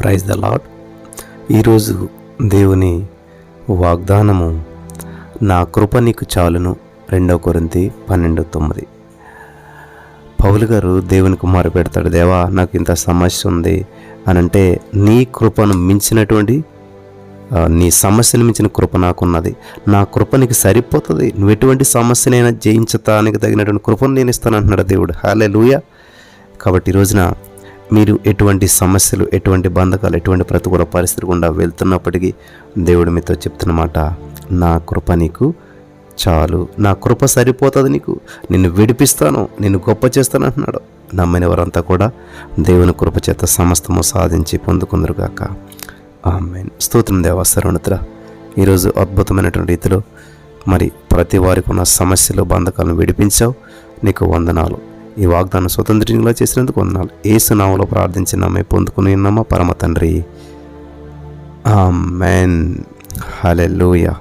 Praise the lord ఈరోజు దేవుని వాగ్దానము నా కృప నీకు చాలును. రెండవ కొరింతి పన్నెండు తొమ్మిది. పౌలు గారు దేవునికి మొర పెడతాడు దేవా నాకు ఇంత సమస్య ఉంది అని అంటే నీ కృపను మించినటువంటి నీ సమస్యను మించిన కృప నాకున్నది. నా కృప నీకు సరిపోతుంది. నువ్వు ఎటువంటి సమస్యనైనా జయించటానికి తగినటువంటి కృపను నేను ఇస్తాను అంటున్నాడు దేవుడు. హాలే కాబట్టి ఈ రోజున మీరు ఎటువంటి సమస్యలు ఎటువంటి బంధకాలు ఎటువంటి ప్రతికూల పరిస్థితి గుండా వెళ్తున్నప్పటికీ దేవుడు మీతో చెప్తున్నమాట నా కృప నీకు చాలు. నా కృప సరిపోతుంది నీకు. నిన్ను విడిపిస్తాను నిన్ను గొప్ప చేస్తాను అంటున్నాడు. నమ్మిన వారంతా కూడా దేవుని కృప చేత సమస్తము సాధించి పొందుకుందరుగాక ఆమెన్. స్తోత్రం దేవా సర్వనతుల ఈరోజు అద్భుతమైనటువంటి రీతిలో మరి ప్రతి వారికి ఉన్న సమస్యలు బంధకాలను విడిపించావు. నీకు వందనాలు. ఈ వాగ్దానం స్వతంత్రంగా చేసినందుకు వందనాలు. ఏసు నామలో ప్రార్థించిన మేము పొందుకుని ఉన్నామా? పరమ తండ్రి. ఆమెన్. హల్లెలూయా.